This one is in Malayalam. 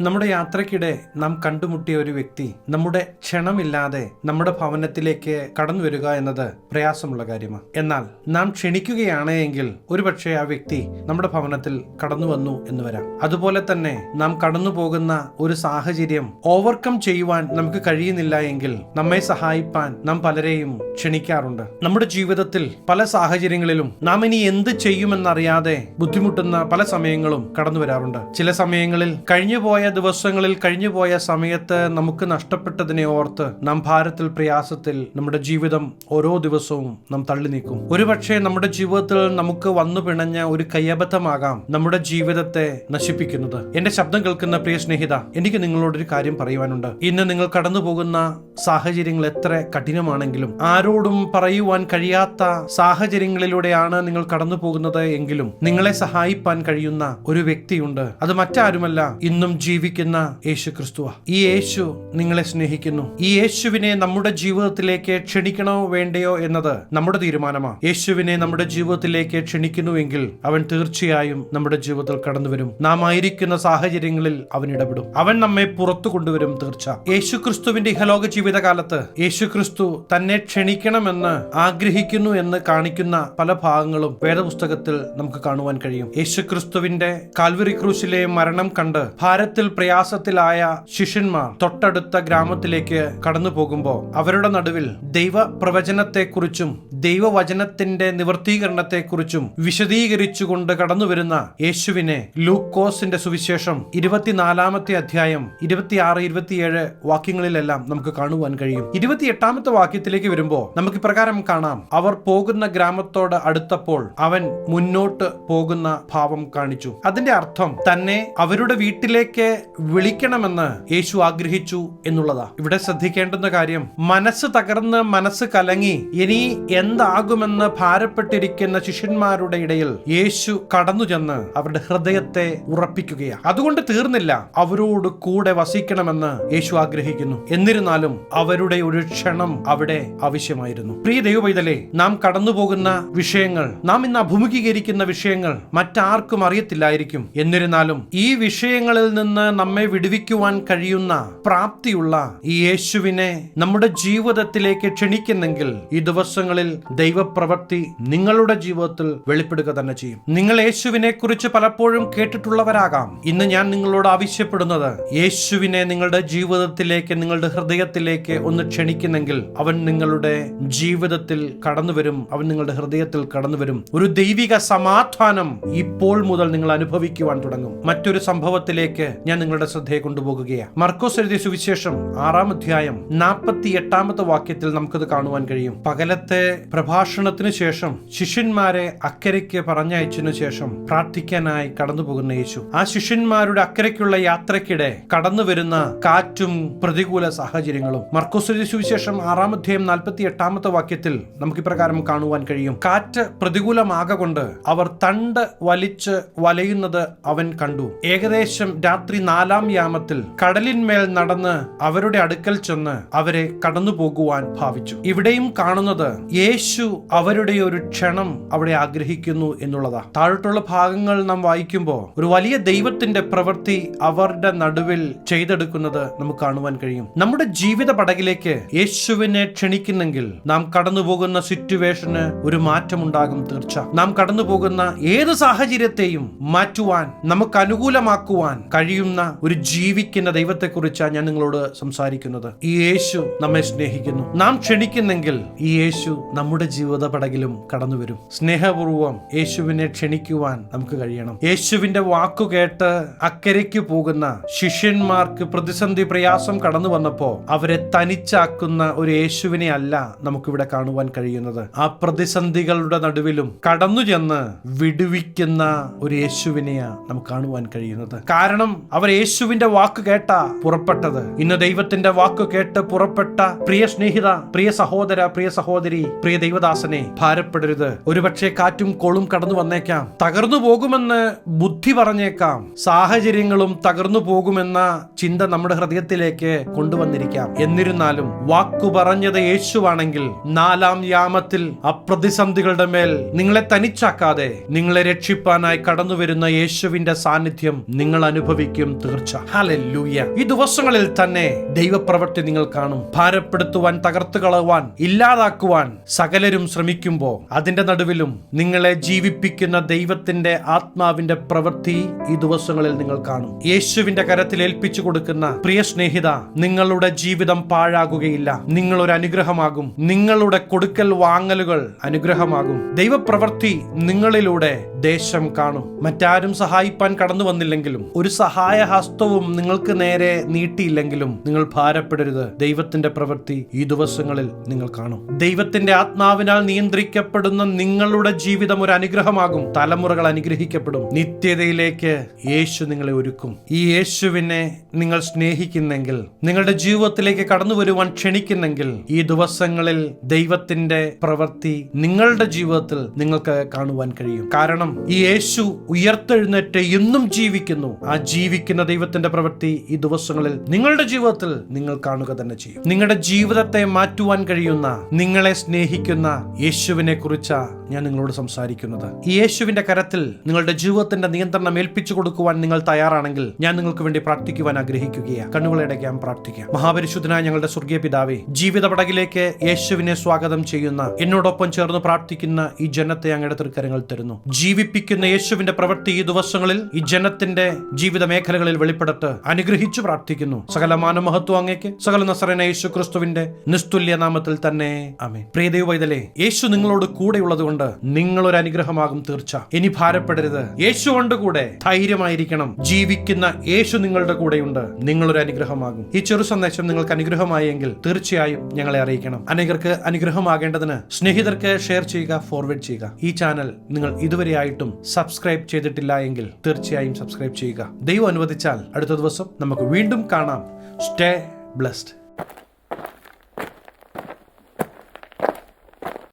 നമ്മുടെ യാത്രക്കിടെ നാം കണ്ടുമുട്ടിയ ഒരു വ്യക്തി നമ്മുടെ ക്ഷണമില്ലാതെ നമ്മുടെ ഭവനത്തിലേക്ക് കടന്നു വരിക എന്നത് പ്രയാസമുള്ള കാര്യമാണ്. എന്നാൽ നാം ക്ഷണിക്കുകയാണ് എങ്കിൽ ഒരുപക്ഷെ ആ വ്യക്തി നമ്മുടെ ഭവനത്തിൽ കടന്നു വന്നു എന്ന് വരാം. അതുപോലെ തന്നെ നാം കടന്നു പോകുന്ന ഒരു സാഹചര്യം ഓവർകം ചെയ്യുവാൻ നമുക്ക് കഴിയുന്നില്ല എങ്കിൽ നമ്മെ സഹായിപ്പാൻ നാം പലരെയും ക്ഷണിക്കാറുണ്ട്. നമ്മുടെ ജീവിതത്തിൽ പല സാഹചര്യങ്ങളിലും നാം ഇനി എന്ത് ചെയ്യുമെന്നറിയാതെ ബുദ്ധിമുട്ടുന്ന പല സമയങ്ങളും കടന്നു വരാറുണ്ട്. ചില സമയങ്ങളിൽ കഴിഞ്ഞുപോയ ദിവസങ്ങളിൽ കഴിഞ്ഞുപോയ സമയത്ത് നമുക്ക് നഷ്ടപ്പെട്ടതിനെ ഓർത്ത് നാം ഭാരത്തിൽ പ്രയാസത്തിൽ നമ്മുടെ ജീവിതം ഓരോ ദിവസവും നാം തള്ളി നീക്കും. ഒരുപക്ഷെ നമ്മുടെ ജീവിതത്തിൽ നമുക്ക് വന്നു പിണഞ്ഞ ഒരു കയ്യബദ്ധമാകാം നമ്മുടെ ജീവിതത്തെ നശിപ്പിക്കുന്നത്. എന്റെ ശബ്ദം കേൾക്കുന്ന പ്രിയ സ്നേഹിത എനിക്ക് നിങ്ങളോടൊരു കാര്യം പറയുവാനുണ്ട്. ഇന്ന് നിങ്ങൾ കടന്നു പോകുന്ന സാഹചര്യങ്ങൾ എത്ര കഠിനമാണെങ്കിലും ആരോടും പറയുവാൻ കഴിയാത്ത സാഹചര്യങ്ങളിലൂടെയാണ് നിങ്ങൾ കടന്നു പോകുന്നത് എങ്കിലും നിങ്ങളെ സഹായിപ്പാൻ കഴിയുന്ന ഒരു വ്യക്തിയുണ്ട്. അത് മറ്റാരുമല്ല ഇന്നും ജീവിക്കുന്ന യേശു ക്രിസ്തുവ ഈ യേശു നിങ്ങളെ സ്നേഹിക്കുന്നു. ഈ യേശുവിനെ നമ്മുടെ ജീവിതത്തിലേക്ക് ക്ഷണിക്കണോ വേണ്ടയോ എന്നത് നമ്മുടെ തീരുമാനമാണ് യേശുവിനെ നമ്മുടെ ജീവിതത്തിലേക്ക് ക്ഷണിക്കുന്നുവെങ്കിൽ അവൻ തീർച്ചയായും നമ്മുടെ ജീവിതത്തിൽ കടന്നു വരും നാം ആയിരിക്കുന്ന സാഹചര്യങ്ങളിൽ അവൻ ഇടപെടും. അവൻ നമ്മെ പുറത്തു കൊണ്ടുവരും തീർച്ച. യേശു ക്രിസ്തുവിന്റെ ഇഹലോക ജീവിതകാലത്ത് യേശു ക്രിസ്തു തന്നെ ക്ഷണിക്കണമെന്ന് ആഗ്രഹിക്കുന്നു എന്ന് കാണിക്കുന്ന പല ഭാഗങ്ങളും വേദപുസ്തകത്തിൽ നമുക്ക് കാണുവാൻ കഴിയും. യേശു ക്രിസ്തുവിന്റെ കാൽവറി ക്രൂശിലെ മരണം കണ്ട് ഭാരത്തിൽ പ്രയാസത്തിലായ ശിഷ്യന്മാർ തൊട്ടടുത്ത ഗ്രാമത്തിലേക്ക് കടന്നു പോകുമ്പോൾ അവരുടെ നടുവിൽ ദൈവ പ്രവചനത്തെക്കുറിച്ചും ദൈവവചനത്തിന്റെ നിവർത്തീകരണത്തെക്കുറിച്ചും വിശദീകരിച്ചുകൊണ്ട് കടന്നു വരുന്ന യേശുവിനെ ലൂക്കോസിന്റെ സുവിശേഷം ഇരുപത്തിനാലാമത്തെ അധ്യായം ഇരുപത്തിയാറ് ഇരുപത്തിയേഴ് വാക്യങ്ങളിലെല്ലാം നമുക്ക് കാണുവാൻ കഴിയും. ഇരുപത്തിയെട്ടാമത്തെ വാക്യത്തിലേക്ക് വരുമ്പോൾ നമുക്ക് ഇപ്രകാരം കാണാം. അവർ പോകുന്ന ഗ്രാമത്തോട് അടുത്തപ്പോൾ അവൻ മുന്നോട്ട് പോകുന്ന ഭാവം കാണിച്ചു. അതിന്റെ അർത്ഥം തന്നെ അവരുടെ വീട്ടിലേക്ക് വിളിക്കണമെന്ന് യേശു ആഗ്രഹിച്ചു എന്നുള്ളതാ. ഇവിടെ ശ്രദ്ധിക്കേണ്ടുന്ന കാര്യം മനസ്സ് തകർന്ന് മനസ്സ് കലങ്ങി ഇനി എന്താകുമെന്ന് ഭാരപ്പെട്ടിരിക്കുന്ന ശിഷ്യന്മാരുടെ ഇടയിൽ യേശു കടന്നു ചെന്ന് അവരുടെ ഹൃദയത്തെ ഉറപ്പിക്കുകയാണ് അതുകൊണ്ട് തീർന്നില്ല അവരോട് കൂടെ വസിക്കണമെന്ന് യേശു ആഗ്രഹിക്കുന്നു. എന്നിരുന്നാലും അവരുടെ ഒരു ക്ഷണം അവിടെ ആവശ്യമായിരുന്നു. പ്രിയ ദൈവവൈതലെ നാം കടന്നു പോകുന്ന വിഷയങ്ങൾ നാം ഇന്ന് അഭിമുഖീകരിക്കുന്ന വിഷയങ്ങൾ മറ്റാർക്കും അറിയത്തില്ലായിരിക്കും. എന്നിരുന്നാലും ഈ വിഷയങ്ങളിൽ നിന്ന് നമ്മെ വിടുവിക്കുവാൻ കഴിയുന്ന പ്രാപ്തിയുള്ള ഈ യേശുവിനെ നമ്മുടെ ജീവിതത്തിലേക്ക് ക്ഷണിക്കുന്നെങ്കിൽ ഈ ദിവസങ്ങളിൽ ദൈവപ്രവൃത്തി നിങ്ങളുടെ ജീവിതത്തിൽ വെളിപ്പെടുക തന്നെ ചെയ്യും. നിങ്ങൾ യേശുവിനെ കുറിച്ച് പലപ്പോഴും കേട്ടിട്ടുള്ളവരാകാം. ഇന്ന് ഞാൻ നിങ്ങളോട് ആവശ്യപ്പെടുന്നത് യേശുവിനെ നിങ്ങളുടെ ജീവിതത്തിലേക്ക് നിങ്ങളുടെ ഹൃദയത്തിലേക്ക് ഒന്ന് ക്ഷണിക്കുന്നെങ്കിൽ അവൻ നിങ്ങളുടെ ജീവിതത്തിൽ കടന്നു വരും. അവൻ നിങ്ങളുടെ ഹൃദയത്തിൽ കടന്നു വരും. ഒരു ദൈവിക സമാധാനം ഇപ്പോൾ മുതൽ നിങ്ങൾ അനുഭവിക്കുവാൻ തുടങ്ങും. മറ്റൊരു സംഭവത്തിലേക്ക് ഞാൻ നിങ്ങളുടെ ശ്രദ്ധയെ കൊണ്ടുപോകുകയാണ്. മർക്കോസ് എഴുതിയ സുവിശേഷം ആറാം അധ്യായം നാൽപ്പത്തി എട്ടാമത്തെ വാക്യത്തിൽ നമുക്കത് കാണുവാൻ കഴിയും. പകലത്തെ പ്രഭാഷണത്തിന് ശേഷം ശിഷ്യന്മാരെ അക്കരയ്ക്ക് പറഞ്ഞയച്ചതിനു ശേഷം പ്രാർത്ഥിക്കാനായി കടന്നു പോകുന്ന യേശു. ആ ശിഷ്യന്മാരുടെ അക്കരയ്ക്കുള്ള യാത്രക്കിടെ കടന്നു വരുന്ന കാറ്റും പ്രതികൂല സാഹചര്യങ്ങളും. മർക്കോസ് എഴുതിയ സുവിശേഷം ആറാം അധ്യായം നാൽപ്പത്തി എട്ടാമത്തെ വാക്യത്തിൽ നമുക്ക് ഇപ്രകാരം കാണുവാൻ കഴിയും. കാറ്റ് പ്രതികൂലമാകൊണ്ട് അവർ തണ്ട് വലിച്ച് വലയുന്നത് അവൻ കണ്ടു. ഏകദേശം രാത്രി നാലാം യാമത്തിൽ കടലിന്മേൽ നടന്ന് അവരുടെ അടുക്കൽ ചെന്ന് അവരെ കടന്നു പോകുവാൻ ഭാവിച്ചു. ഇവിടെയും കാണുന്നത് യേശു അവരുടെ ഒരു ക്ഷണം അവിടെ ആഗ്രഹിക്കുന്നു എന്നുള്ളതാ. താഴോട്ടുള്ള ഭാഗങ്ങൾ നാം വായിക്കുമ്പോൾ ഒരു വലിയ ദൈവത്തിന്റെ പ്രവൃത്തി അവരുടെ നടുവിൽ ചെയ്തെടുക്കുന്നത് നമുക്ക് കാണുവാൻ കഴിയും. നമ്മുടെ ജീവിത പടകിലേക്ക് യേശുവിനെ ക്ഷണിക്കുന്നെങ്കിൽ നാം കടന്നു പോകുന്ന സിറ്റുവേഷന് ഒരു മാറ്റമുണ്ടാകും തീർച്ച. നാം കടന്നു പോകുന്ന ഏത് സാഹചര്യത്തെയും മാറ്റുവാൻ നമുക്ക് അനുകൂലമാക്കുവാൻ കഴിയുന്ന ഒരു ജീവിക്കുന്ന ദൈവത്തെക്കുറിച്ചാണ് ഞാൻ നിങ്ങളോട് സംസാരിക്കുന്നത്. ഈ യേശു നമ്മെ സ്നേഹിക്കുന്നു. നാം ക്ഷണിക്കുന്നെങ്കിൽ ഈ യേശു നമ്മുടെ ജീവിത പടകിലും കടന്നു വരും സ്നേഹപൂർവം യേശുവിനെ ക്ഷണിക്കുവാൻ നമുക്ക് കഴിയണം. യേശുവിന്റെ വാക്കു കേട്ട് അക്കരയ്ക്ക് പോകുന്ന ശിഷ്യന്മാർക്ക് പ്രതിസന്ധി പ്രയാസം കടന്നു വന്നപ്പോ അവരെ തനിച്ചാക്കുന്ന ഒരു യേശുവിനെ അല്ല നമുക്കിവിടെ കാണുവാൻ കഴിയുന്നത്. ആ പ്രതിസന്ധികളുടെ നടുവിലും കടന്നു ചെന്ന് വിടുവിക്കുന്ന ഒരു യേശുവിനെയാണ് നമുക്ക് കാണുവാൻ കഴിയുന്നത്. കാരണം അവർ യേശുവിന്റെ വാക്ക് കേട്ട പുറപ്പെട്ടത്. ഇന്ന് ദൈവത്തിന്റെ വാക്ക് കേട്ട് പുറപ്പെട്ട പ്രിയ സ്നേഹിത പ്രിയ സഹോദര പ്രിയ സഹോദരി പ്രിയ ദൈവദാസനെ ഭാരപ്പെടരുത്. ഒരുപക്ഷെ കാറ്റും കോളും കടന്നു വന്നേക്കാം. തകർന്നു പോകുമെന്ന് ബുദ്ധി പറഞ്ഞേക്കാം. സാഹചര്യങ്ങളും തകർന്നു പോകുമെന്ന ചിന്ത നമ്മുടെ ഹൃദയത്തിലേക്ക് കൊണ്ടുവന്നിരിക്കാം. എന്നിരുന്നാലും വാക്കു പറഞ്ഞത് യേശുവാണെങ്കിൽ നാലാം യാമത്തിൽ അപ്രതിസന്ധികളുടെ മേൽ നിങ്ങളെ തനിച്ചാക്കാതെ നിങ്ങളെ രക്ഷിപ്പാനായി കടന്നു വരുന്ന യേശുവിന്റെ സാന്നിധ്യം നിങ്ങൾ അനുഭവിക്കും. കാര്യം തീർച്ച. ഹല്ലേലൂയ. ഈ ദിവസങ്ങളിൽ തന്നെ ദൈവപ്രവൃത്തി നിങ്ങൾ കാണും. ഭാരപ്പെടുത്തുവാൻ തകർത്തു കളവാൻ ഇല്ലാതാക്കുവാൻ സകലരും ശ്രമിക്കുമ്പോൾ അതിന്റെ നടുവിലും നിങ്ങളെ ജീവിപ്പിക്കുന്ന ദൈവത്തിന്റെ ആത്മാവിന്റെ പ്രവൃത്തി ഈ ദിവസങ്ങളിൽ നിങ്ങൾ കാണും. യേശുവിന്റെ കരത്തിൽ ഏൽപ്പിച്ചു കൊടുക്കുന്ന പ്രിയ സ്നേഹിത നിങ്ങളുടെ ജീവിതം പാഴാകുകയില്ല. നിങ്ങൾ ഒരു അനുഗ്രഹമാകും. നിങ്ങളുടെ കൊടുക്കൽ വാങ്ങലുകൾ അനുഗ്രഹമാകും. ദൈവപ്രവൃത്തി നിങ്ങളിലൂടെ ദേശം കാണും. മറ്റാരും സഹായിപ്പാൻ കടന്നു വന്നില്ലെങ്കിലും ഒരു സഹായ ഹസ്തവും നിങ്ങൾക്ക് നേരെ നീട്ടിയില്ലെങ്കിലും നിങ്ങൾ ഭാരപ്പെടരുത്. ദൈവത്തിന്റെ പ്രവൃത്തി ഈ ദിവസങ്ങളിൽ നിങ്ങൾ കാണും. ദൈവത്തിന്റെ ആത്മാവിനാൽ നിയന്ത്രിക്കപ്പെടുന്ന നിങ്ങളുടെ ജീവിതം ഒരു അനുഗ്രഹമാകും. തലമുറകൾ അനുഗ്രഹിക്കപ്പെടും. നിത്യതയിലേക്ക് യേശു നിങ്ങളെ ഒരുക്കും. ഈ യേശുവിനെ നിങ്ങൾ സ്നേഹിക്കുന്നെങ്കിൽ നിങ്ങളുടെ ജീവിതത്തിലേക്ക് കടന്നു വരുവാൻ ക്ഷണിക്കുന്നെങ്കിൽ ഈ ദിവസങ്ങളിൽ ദൈവത്തിന്റെ പ്രവൃത്തി നിങ്ങളുടെ ജീവിതത്തിൽ നിങ്ങൾക്ക് കാണുവാൻ കഴിയും. കാരണം ഈ യേശു ഉയർത്തെഴുന്നേറ്റ് എന്നും ജീവിക്കുന്നു. ആ ജീവിക്കുന്ന ദൈവത്തിന്റെ പ്രവൃത്തി ഈ ദിവസങ്ങളിൽ നിങ്ങളുടെ ജീവിതത്തിൽ നിങ്ങൾ കാണുക തന്നെ ചെയ്യും. നിങ്ങളുടെ ജീവിതത്തെ മാറ്റുവാൻ കഴിയുന്ന നിങ്ങളെ സ്നേഹിക്കുന്ന യേശുവിനെ ഞാൻ നിങ്ങളോട് സംസാരിക്കുന്നത്. ഈ യേശുവിന്റെ കരത്തിൽ നിങ്ങളുടെ ജീവിതത്തിന്റെ നിയന്ത്രണം ഏൽപ്പിച്ചു കൊടുക്കുവാൻ നിങ്ങൾ തയ്യാറാണെങ്കിൽ ഞാൻ നിങ്ങൾക്ക് വേണ്ടി പ്രാർത്ഥിക്കുവാൻ ആഗ്രഹിക്കുകയാണ് കണ്ണുകളടയ്ക്കാൻ പ്രാർത്ഥിക്കാം. മഹാപരിശുദ്ധനായ ഞങ്ങളുടെ സ്വർഗീയ പിതാവേ ജീവിത പടകിലേക്ക് യേശുവിനെ സ്വാഗതം ചെയ്യുന്ന എന്നോടൊപ്പം ചേർന്ന് പ്രാർത്ഥിക്കുന്ന ഈ ജനത്തെ അങ്ങയുടെ തൃക്കരങ്ങൾ തരുന്നു. ജീവിപ്പിക്കുന്ന യേശുവിന്റെ പ്രവൃത്തി ഈ ദിവസങ്ങളിൽ ഈ ജനത്തിന്റെ ജീവിത മേഖലകളിൽ വെളിപ്പെടട്ട് അനുഗ്രഹിച്ചു പ്രാർത്ഥിക്കുന്നു. സകല മാനമഹത്വം അങ്ങേക്ക് സകല നസറന യേശു ക്രിസ്തുവിന്റെ നിസ്തുല്യ നാമത്തിൽ തന്നെ. അമേ പ്രിയദേവ് വൈതലേ യേശു നിങ്ങളോട് കൂടെയുള്ളത് കൊണ്ട് നിങ്ങൾ ഒരു അനുഗ്രഹമാകും തീർച്ച. ഇനി ഭാരപ്പെടരുത്. യേശു കൊണ്ട് കൂടെ ധൈര്യമായിരിക്കണം. ജീവിക്കുന്ന യേശു നിങ്ങളുടെ കൂടെയുണ്ട്. നിങ്ങളൊരു അനുഗ്രഹമാകും. ഈ ചെറു സന്ദേശം നിങ്ങൾക്ക് അനുഗ്രഹമായെങ്കിൽ തീർച്ചയായും ഞങ്ങളെ അറിയിക്കണം. അനേകർക്ക് അനുഗ്രഹമാകേണ്ടതിന് സ്നേഹിതർക്ക് ഷെയർ ചെയ്യുക ഫോർവേഡ് ചെയ്യുക. ഈ ചാനൽ നിങ്ങൾ ഇതുവരെയായിട്ടും സബ്സ്ക്രൈബ് ചെയ്തിട്ടില്ല എങ്കിൽ തീർച്ചയായും സബ്സ്ക്രൈബ് ചെയ്യുക. ദൈവം അനുവദിച്ചാൽ അടുത്ത ദിവസം നമുക്ക് വീണ്ടും കാണാം. Stay blessed